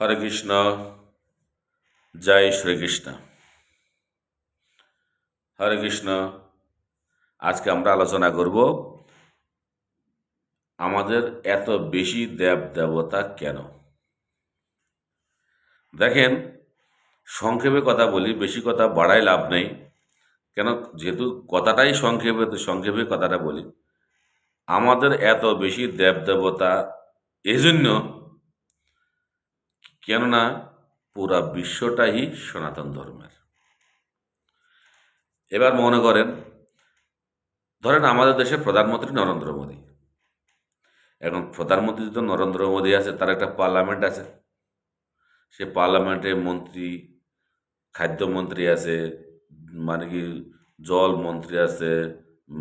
হরে কৃষ্ণ, জয় শ্রীকৃষ্ণ হরে কৃষ্ণ, আজকে আমরা আলোচনা করব, আমাদের এত বেশি দেব দেবতা কেন? দেখেন, সংক্ষেপে কথা বলি, বেশি কথা বাড়াই লাভ নেই। কেন, যেহেতু কথাটাই সংক্ষেপে সংক্ষেপে কথাটা বলি। আমাদের এত বেশি দেব দেবতা, এজন্য কেননা পুরা বিশ্বটাই সনাতন ধর্মের। এবার মনে করেন, ধরেন আমাদের দেশের প্রধানমন্ত্রী নরেন্দ্র মোদী। এখন প্রধানমন্ত্রী তো নরেন্দ্র মোদী আছে, তার একটা পার্লামেন্ট আছে। সে পার্লামেন্টে মন্ত্রী, খাদ্যমন্ত্রী আছে মানে কি জল মন্ত্রী আছে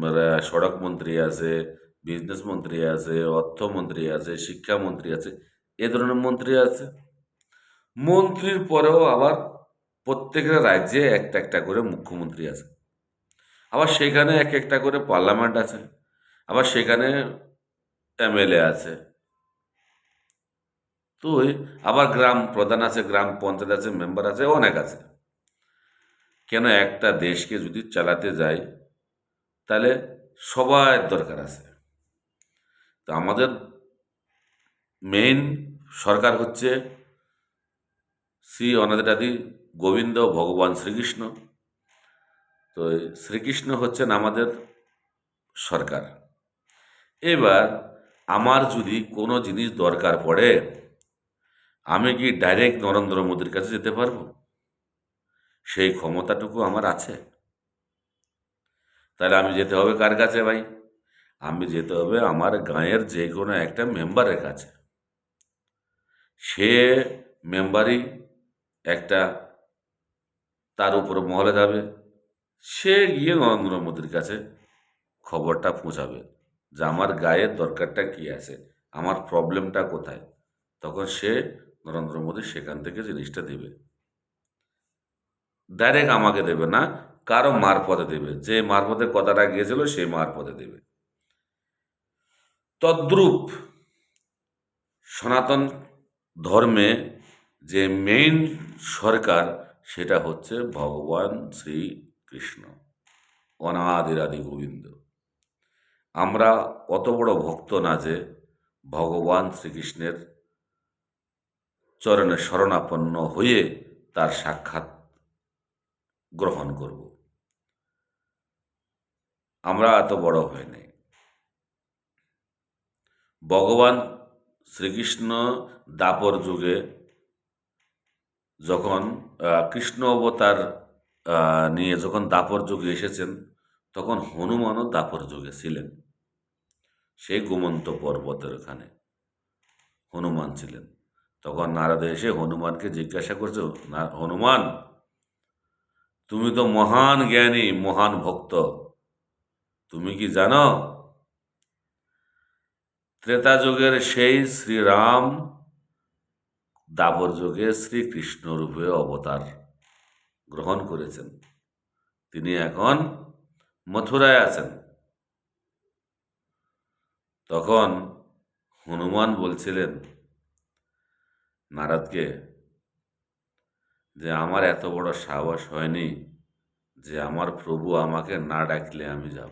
মানে সড়ক মন্ত্রী আছে বিজনেস মন্ত্রী আছে, অর্থমন্ত্রী আছে, শিক্ষামন্ত্রী আছে, এ ধরনের মন্ত্রী আছে। মন্ত্রীর পরেও আবার প্রত্যেকের রাজ্যে একটা একটা করে মুখ্যমন্ত্রী আছে। আবার সেখানে এক একটা করে পার্লামেন্ট আছে, আবার সেখানে এমএলএ আছে। তো আবার গ্রাম প্রধান আছে, গ্রাম পঞ্চায়েত আছে, মেম্বার আছে, অনেক আছে। কেন একটা দেশকে যদি চালাতে যাই, তাহলে সবার দরকার আছে। তো আমাদের মেইন সরকার হচ্ছে শ্রী অনাদাদি গোবিন্দ ভগবান শ্রীকৃষ্ণ। তো শ্রীকৃষ্ণ হচ্ছেন আমাদের সরকার। এবার আমার যদি কোনো জিনিস দরকার পড়ে, আমি কি ডাইরেক্ট নরেন্দ্র মোদীর কাছে যেতে পারব? সেই ক্ষমতাটুকু আমার আছে। তাহলে আমি যেতে হবে কার কাছে ভাই? আমি যেতে হবে আমার গাঁয়ের যে কোনো একটা মেম্বারের কাছে। সে মেম্বারই একটা তার উপর মহলে যাবে। সে গিয়ে নরেন্দ্র মোদীর কাছে খবরটা পৌঁছাবে যে আমার গায়ের দরকারটা কী আছে, আমার প্রবলেমটা কোথায়। তখন সে নরেন্দ্র মোদী সেখান থেকে জিনিসটা দেবে। ডাইরেক্ট আমাকে দেবে না, কারও মারফতে দেবে। যে মারফতে কথাটা গিয়েছিল সেই মারফতে দেবে। তদ্রূপ সনাতন ধর্মে যে মেইন সরকার সেটা হচ্ছে ভগবান শ্রীকৃষ্ণ, অনাদিরাদি গোবিন্দ। আমরা অত বড় ভক্ত না যে ভগবান শ্রীকৃষ্ণের চরণে শরণাপন্ন হয়ে তার সাক্ষাৎ গ্রহণ করব। আমরা এত বড় হয়ে নেই। ভগবান শ্রীকৃষ্ণ দাপর যুগে যখন কৃষ্ণ অবতার নিয়ে যখন দাপর যুগে এসেছেন, তখন হনুমানও দাপর যুগে ছিলেন। সেই গোমন্ত পর্বতের ওখানে হনুমান ছিলেন। তখন নারদে এসে হনুমানকে জিজ্ঞাসা করছে হনুমান, তুমি তো মহান জ্ঞানী, মহান ভক্ত, তুমি কি জানো? ত্রেতা যুগের সেই শ্রীরাম দাবর যুগে শ্রীকৃষ্ণ রূপে অবতার গ্রহণ করেছেন। তিনি এখন মথুরায় আছেন। তখন হনুমান বলছিলেন, নারদকে, যে আমার এত বড় সাহস হয়নি যে আমার প্রভু আমাকে না ডাকলে আমি যাব।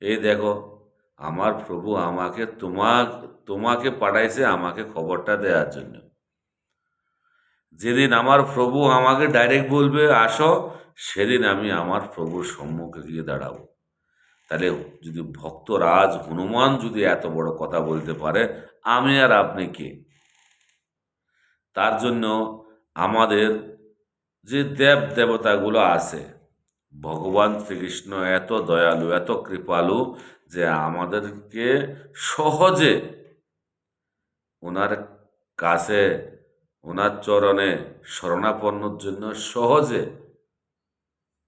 এই দেখো আমার প্রভু আমাকে তোমা তোমাকে পাঠাইছে আমাকে খবরটা দেওয়ার জন্য। যেদিন আমার প্রভু আমাকে ডাইরেক্ট বলবে, আসো, সেদিন আমি আমার প্রভুর সম্মুখে গিয়ে দাঁড়াবো। তাহলে যদি ভক্তরাজ হনুমান যদি এত বড় কথা বলতে পারে, আমি আর আপনি কে? তার জন্য আমাদের যে দেব দেবতাগুলো আছে, ভগবান শ্রীকৃষ্ণ এত দয়ালু, এত কৃপালু যে আমাদেরকে সহজে ওনার কাছে, ওনার চরণে শরণাপন্নর জন্য সহজে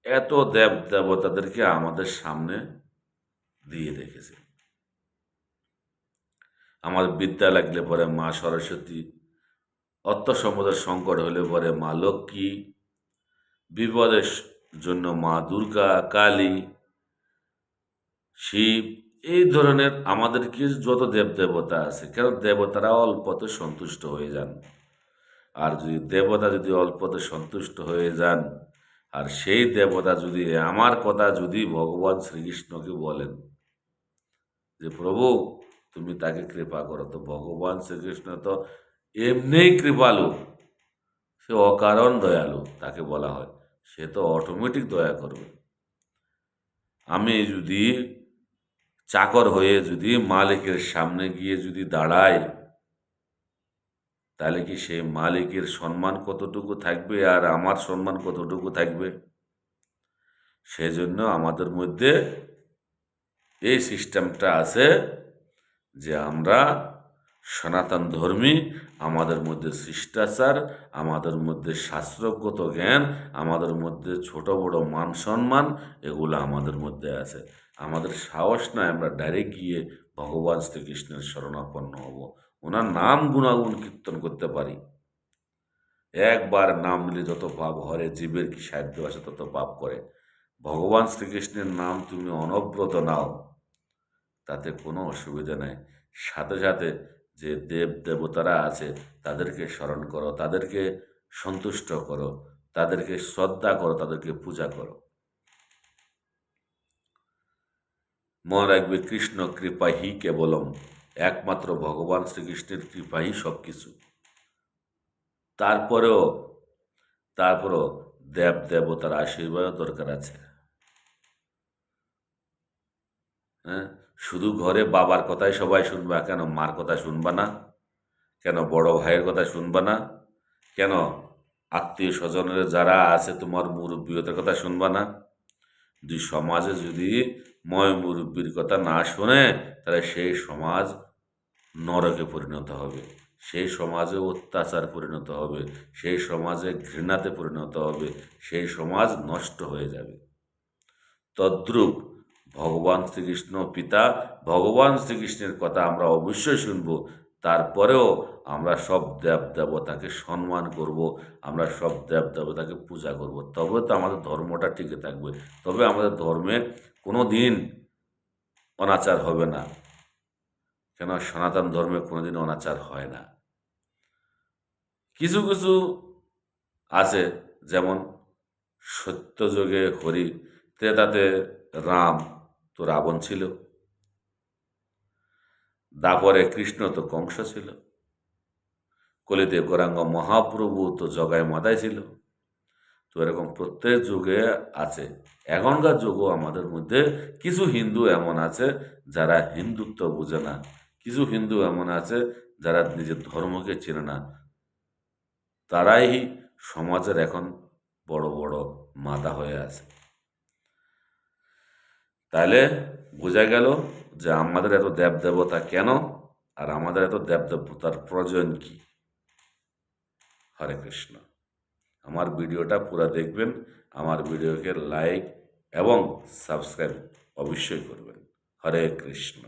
এত দেব দেবতাদেরকে আমাদের সামনে দিয়ে রেখেছে। আমার বিদ্যা লাগলে পরে মা সরস্বতী অর্থ সম্পদের সংকট হলে পরে মা লক্ষ্মী, বিপদের জন্য মা দুর্গা, কালী শিব, এই ধরনের আমাদের কি যত দেব দেবতা আছে, কেন দেবতারা অল্পতে সন্তুষ্ট হয়ে যান? আর যদি দেবতা যদি অল্পতে সন্তুষ্ট হয়ে যান, আর সেই দেবতা যদি, আমার কথা যদি ভগবান শ্রীকৃষ্ণকে বলেন যে, প্রভু, তুমি তাকে কৃপা করো। তো ভগবান শ্রীকৃষ্ণ তো এমনিই কৃপালু, সে অকারণ দয়ালু তাকে বলা হয়। সে তো অটোমেটিক দয়া করবে। আমি যদি চাকর হয়ে যদি মালিকের সামনে গিয়ে যদি দাঁড়ায়, তাহলে কি সে মালিকের সম্মান কতটুকু থাকবে আর আমার সম্মান কতটুকু থাকবে? সেজন্য আমাদের মধ্যে এই সিস্টেমটা আছে যে আমরা সনাতন ধর্মী, আমাদের মধ্যে শিষ্টাচার, আমাদের মধ্যে শাস্ত্রগত জ্ঞান, আমাদের মধ্যে ছোট বড় মান সম্মান, এগুলো আমাদের মধ্যে আছে। আমাদের সাহস নয় আমরা ডাইরেক্ট গিয়ে ভগবান শ্রীকৃষ্ণের শরণাপন্ন হব। ওনার নাম গুণাগুণ কীর্তন করতে পারি। একবার নাম নিলে যত পাপ হরে, জীবের কি সাধ্য আছে তত পাপ করে। ভগবান শ্রীকৃষ্ণের নাম তুমি অনব্রত নাও, তাতে কোনো অসুবিধা নেই। সাথে সাথে যে দেব দেবতারা আছে, তাদেরকে স্মরণ করো, তাদেরকে সন্তুষ্ট করো, তাদেরকে শ্রদ্ধা করো, তাদেরকে পূজা করো। মনে রাখবে কৃষ্ণ কৃপাহি কেবলম, একমাত্র ভগবান শ্রীকৃষ্ণের কৃপাই সব কিছু তারপরেও, তারপরও দেব দেবতার আশীর্বাদও দরকার আছে। হ্যাঁ? শুধু ঘরে বাবার কথাই সবাই শুনবা, কেন মার কথা শুনবা না? কেন বড় ভাইয়ের কথা শুনবা না? কেন আত্মীয় স্বজনের যারা আছে তোমার মুরব্বীয়তের কথা শুনবা না? দুই সমাজে যদি ময় মুরব্বীর কথা না শোনে, তাহলে সেই সমাজ নরকে পরিণত হবে। সেই সমাজে অত্যাচার পরিণত হবে। সেই সমাজে ঘৃণাতে পরিণত হবে। সেই সমাজ নষ্ট হয়ে যাবে। তদ্রূপ ভগবান শ্রীকৃষ্ণ পিতা, ভগবান শ্রীকৃষ্ণের কথা আমরা অবশ্যই শুনব। তারপরেও আমরা সব দেব দেবতাকে সম্মান করব, আমরা সব দেব দেবতাকে পূজা করব। তবে তো আমাদের ধর্মটা টিকে থাকবে। তবে আমাদের ধর্মে কোনো দিন অনাচার হবে না। কেন? সনাতন ধর্মে কোনো দিন অনাচার হয় না। কিছু কিছু আছে, যেমন সত্যযুগে হরি, ত্রেতাতে রাম তো রাবণ ছিল। দাপরে কৃষ্ণ তো কংস ছিল। কলিতে গৌরাঙ্গ মহাপ্রভু তো জগায় মাদায় ছিল। তো এরকম প্রত্যেক যুগে আছে। এখনকার যুগও আমাদের মধ্যে কিছু হিন্দু এমন আছে যারা হিন্দুত্ব বুঝে না। কিছু হিন্দু এমন আছে যারা নিজের ধর্মকে চেনে না। তারাই সমাজের এখন বড় বড় মাতা হয়ে আছে। তাহলে বোঝা গেল যে আমাদের এত দেব দেবতা কেন আর আমাদের এত দেব দেবতার প্রয়োজন কি? হরে কৃষ্ণ। আমার ভিডিওটা পুরো দেখবেন, আমার ভিডিওকে লাইক এবং সাবস্ক্রাইব অবশ্যই করবেন। হরে কৃষ্ণ।